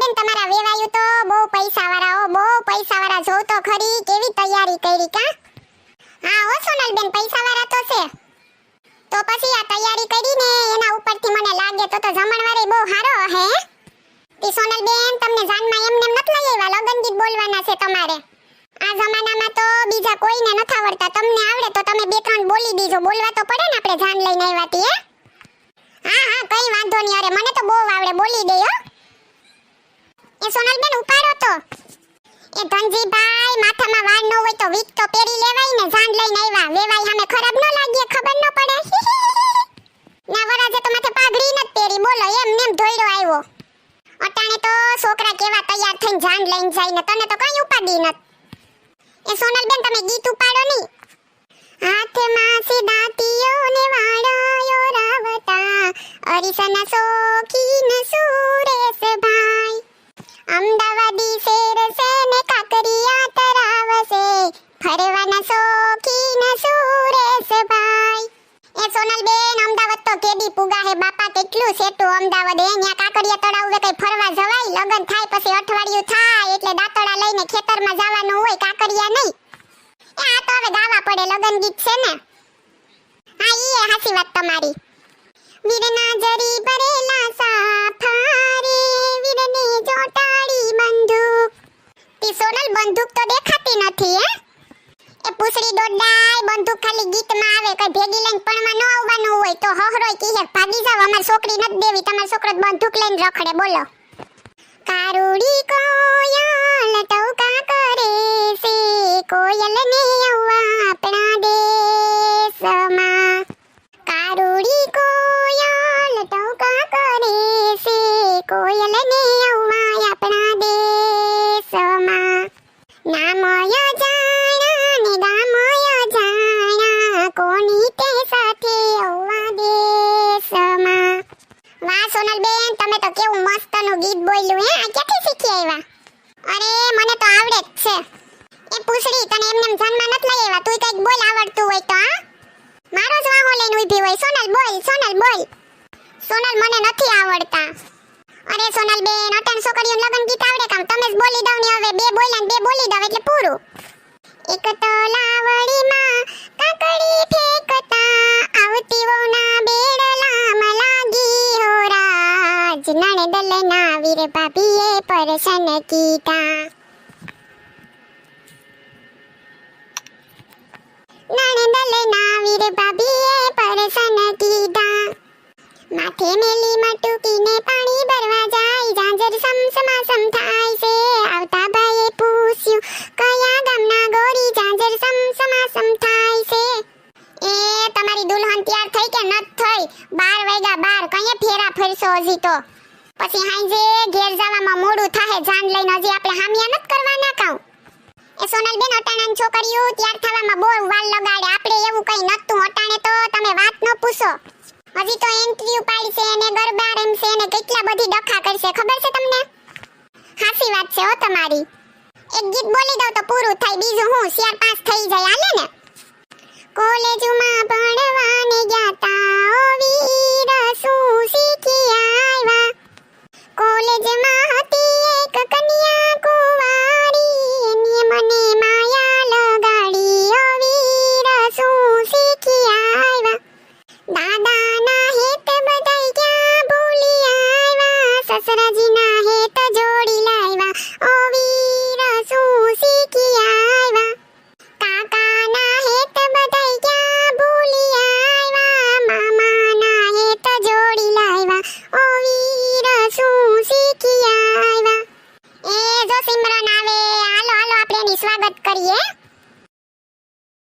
બેન, તમારા વેવાયું તો બહુ પૈસા વાળા હો બહુ પૈસા વાળા જોવ તો ખરી. કેવી તૈયારી કરી કા? હા, હો સોનલ બેન પૈસા વાળા તો છે. તો પછી આ તૈયારી કરીને એના ઉપરથી મને લાગે તો તો જમણવારે બહુ હારો હે. તી સોનલ બેન તમને જાનમાં એમ નેમ નથી લઈ લગન ગીત બોલવાના છે તમારે. આ જમાનામાં તો બીજા કોઈને નથી આવડતા. તમને આવડે તો તમે બે ત્રણ બોલી દીજો. બોલવા તો પડે ને આપણે જાન લઈને આવ્યા હે? હા કઈ વાંધો નહીં. અરે, મને તો બહુ આવડે. બોલી દે એ સોનલબેન ઉપાડો તો. એ ધનજીભાઈ માથામાં વાળ ન હોય તો વીક તો પહેરી લેવાય ને જાન લઈને આવ્યા. વેવાય સામે ખરાબ ન લાગીએ ખબર ન પડે. ના, વરાજે તો માથે પાઘડી ન પહેરી. બોલો, એમ નેમ ધોઈડો આવ્યો. અટાણે તો છોકરા કેવા તૈયાર થઈને જાન લઈને જાય ને, તને તો કઈ ઉપાડી નથી. એ સોનલબેન, તમે ગીત ઉપાડો નહીં. હાથમાં સીધાતીઓ ને વાળાયો રાવતા. અરીસાના સુરેશ સુરેશભાઈ અમદાવાદી શેર છે ને કાકરિયા તરાવશે. ફરવાના શોખીન સુરેશભાઈ એ સોનલબેન અમદાવાદ તો કેદી પુગા હે, બાપા કેટલું સેટું અમદાવાદ એ ન્યા તળાવ કઈ ફરવા જવાય? લગન થાય પછી અઠવાડિયું થાય, એટલે દાંતડા લઈને ખેતરમાં જવાનું હોય, કાકરિયા નહીં. એ આ તો હવે ગાવા પડે લગન ગીત છે ને. હા એ હાસી વાત તમારી. વીરના જરી ભરેલા સાફારે પૂછડી દોડાય બંદૂક ખાલી ગીતમાં આવે, કઈ ભેગી લઈને પણમાં ન આવવાનું હોય તો હહરોય કીહે ભાગી જાવ અમાર છોકરી નથી દેવી, તમાર છોકરો બંદૂક લઈને રખડે, બોલો. કારુડી કોયલ વાહ સોનલબેન, તમે તો કેવું મસ્તનું ગીત બોલ્યું હે? આ ક્યાંથી શીખી આવ્યા? અરે, મને તો આવડે જ છે. એ પૂછડી તને એમને એમ જન્મ નથી લઈ આવ્યા? તું કંઈક બોલ આવડતું હોય તો મારો જ વાહો લઈને ઊભી હોય. સોનલ, બોલ સોનલ બોલ. સોનલ મને નથી આવડતા. અરે સોનલ બેન અટન છોકરીઓને લગન ગીત આવડે કામ. તમે જ બોલી દઉં ને હવે. બે બોલ્યા ને બે બોલી દઉં એટલે પૂરું. એક તો લાવડીમાં રાજ નણદલના વીર ભાભીએ પરશન કીધા. નણદલના વીર ભાભીએ પરસન કીતા માથે મેલી મટુકીને પાણી ભરવા જાય, ઝાંઝર સમસમા સમ થાય છે. આવતા ભાઈએ પૂછ્યું, કયા ગામના ગોરી ઝાંઝર સમસમા સમ થાય છે? એ તમારી દુલ્હન તૈયાર થઈ કે ન થઈ? બાર વાગ્યા બાર કઈ ફેરા ફરશો હજી તો? પછી હાંજે ઘેર જવામાં મોડું થાહે, જાન લઈને હજી આપણે હામિયા નત કરવાના કાઉ. એ સોનલબેન અટાણાની છોકરીઓ, ત્યાર થવામાં બહુ વાલ લગાડે. આપણે એવું કઈ નતું અટાણે તો તમે વાત ન પૂછો. હજી તો એન્ટ્રી ઉપાડી છે અને ગરબા રમશે અને કેટલા બધી ડખા કરશે. ખબર છે તમને? હાસી વાત છે હો તમારી. એક ગીત બોલી દઉં તો પૂરું થાય. બીજું હું? શેર પાસ થઈ જાય. હાલે ને? કોલેજમાં ભણવાને ગયા ઓ વીર સસરાજીના હેત જોડી લાવ્યા ઓ વીર શું શીખી આવ્યા કાકાના હેત બધાઈ ક્યાં ભૂલી આવ્યા મામાના હેત જોડી લાવ્યા ઓ વીર શું શીખી આવ્યા એ જો સિમરન આવે, હાલો હાલો, આપણે સ્વાગત કરીએ.